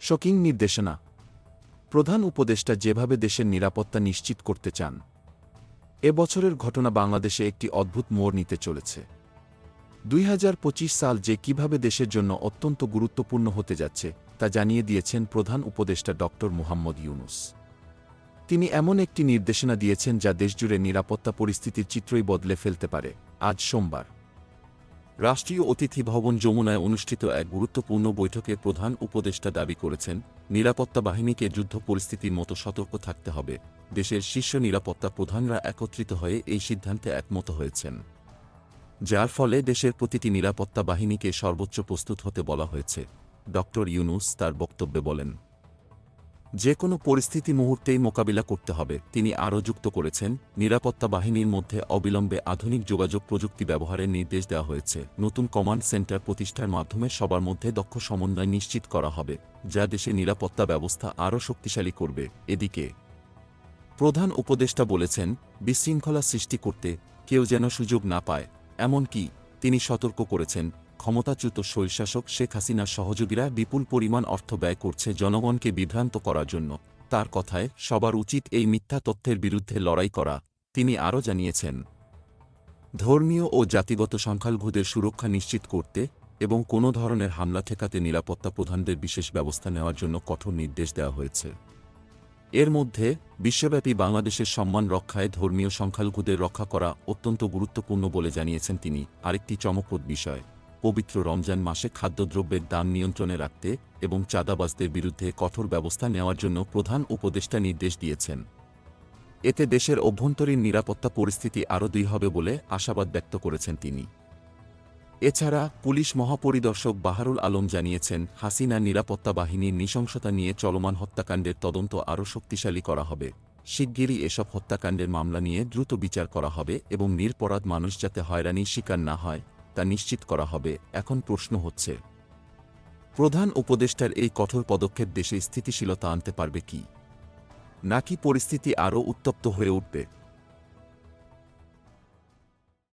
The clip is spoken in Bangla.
শকিং নির্দেশনা। প্রধান উপদেষ্টা যেভাবে দেশের নিরাপত্তা নিশ্চিত করতে চান, এ বছরের ঘটনা বাংলাদেশে একটি অদ্ভুত মোড় নিতে চলেছে। দুই হাজার পঁচিশ সাল যে কীভাবে দেশের জন্য অত্যন্ত গুরুত্বপূর্ণ হতে যাচ্ছে, তা জানিয়ে দিয়েছেন প্রধান উপদেষ্টা ড. মুহাম্মদ ইউনুস। তিনি এমন একটি নির্দেশনা দিয়েছেন যা দেশজুড়ে নিরাপত্তা পরিস্থিতির চিত্রই বদলে ফেলতে পারে। আজ সোমবার। রাষ্ট্রীয় অতিথি ভবন যমুনায় অনুষ্ঠিত এক গুরুত্বপূর্ণ বৈঠকে প্রধান উপদেষ্টা দাবি করেছেন, নিরাপত্তা বাহিনীকে যুদ্ধ পরিস্থিতির মতো সতর্ক থাকতে হবে। দেশের শীর্ষ নিরাপত্তা প্রধানরা একত্রিত হয়ে এই সিদ্ধান্তে একমত হয়েছেন। যার ফলে দেশের প্রতিটি নিরাপত্তা বাহিনীকে সর্বোচ্চ প্রস্তুত হতে বলা হয়েছে। ড ইউনুস তার বক্তব্যে বলেন যে কোনো পরিস্থিতি মুহূর্তেই মোকাবিলা করতে হবে, তিনি আরও যুক্ত করেছেন, নিরাপত্তা বাহিনীর মধ্যে অবিলম্বে আধুনিক যোগাযোগ প্রযুক্তি ব্যবহারের নির্দেশ দেওয়া হয়েছে, নতুন কমান্ড সেন্টার প্রতিষ্ঠার মাধ্যমে সবার মধ্যে দক্ষ সমন্বয় নিশ্চিত করা হবে, যা দেশে নিরাপত্তা ব্যবস্থা আরও শক্তিশালী করবে। এদিকে, প্রধান উপদেষ্টা বলেছেন, বিশৃঙ্খলা সৃষ্টি করতে কেউ যেন সুযোগ না পায়, এমনকি তিনি সতর্ক করেছেন ক্ষমতাচ্যুত স্বৈরশাসক শেখ হাসিনার সহযোগীরা বিপুল পরিমাণ অর্থ ব্যয় করছে জনগণকে বিভ্রান্ত করার জন্য। তার কথায়, সবার উচিত এই মিথ্যা তথ্যের বিরুদ্ধে লড়াই করা, তিনি আরও জানিয়েছেন। ধর্মীয় ও জাতিগত সংখ্যালঘুদের সুরক্ষা নিশ্চিত করতে এবং কোনো ধরনের হামলা ঠেকাতে নিরাপত্তা প্রধানদের বিশেষ ব্যবস্থা নেওয়ার জন্য কঠোর নির্দেশ দেওয়া হয়েছে। এর মধ্যে, বিশ্বব্যাপী বাংলাদেশের সম্মান রক্ষায় ধর্মীয় সংখ্যালঘুদের রক্ষা করা অত্যন্ত গুরুত্বপূর্ণ বলে জানিয়েছেন তিনি। আরেকটি চমকপ্রদ বিষয় পবিত্র রমজান মাসে খাদ্যদ্রব্যের দাম নিয়ন্ত্রণে রাখতে এবং চাঁদাবাজদের বিরুদ্ধে কঠোর ব্যবস্থা নেওয়ার জন্য প্রধান উপদেষ্টা নির্দেশ দিয়েছেন। এতে দেশের অভ্যন্তরীণ নিরাপত্তা পরিস্থিতি আরও দুই হবে বলে আশাবাদ ব্যক্ত করেছেন তিনি। এছাড়া পুলিশ মহাপরিদর্শক বাহারুল আলম জানিয়েছেন, হাসিনা নিরাপত্তা বাহিনীর নৃশংসতা নিয়ে চলমান হত্যাকাণ্ডের তদন্ত আরও শক্তিশালী করা হবে। শিগগিরই এসব হত্যাকাণ্ডের মামলা নিয়ে দ্রুত বিচার করা হবে এবং নিরপরাধ মানুষ যাতে হয়রানির শিকার না হয়। তা নিশ্চিত করা হবে, এখন প্রশ্ন হচ্ছে। প্রধান উপদেষ্টার এই কঠোর পদক্ষেপ দেশে স্থিতিশীলতা আনতে পারবে কি? নাকি পরিস্থিতি আরও উত্তপ্ত হয়ে উঠবে?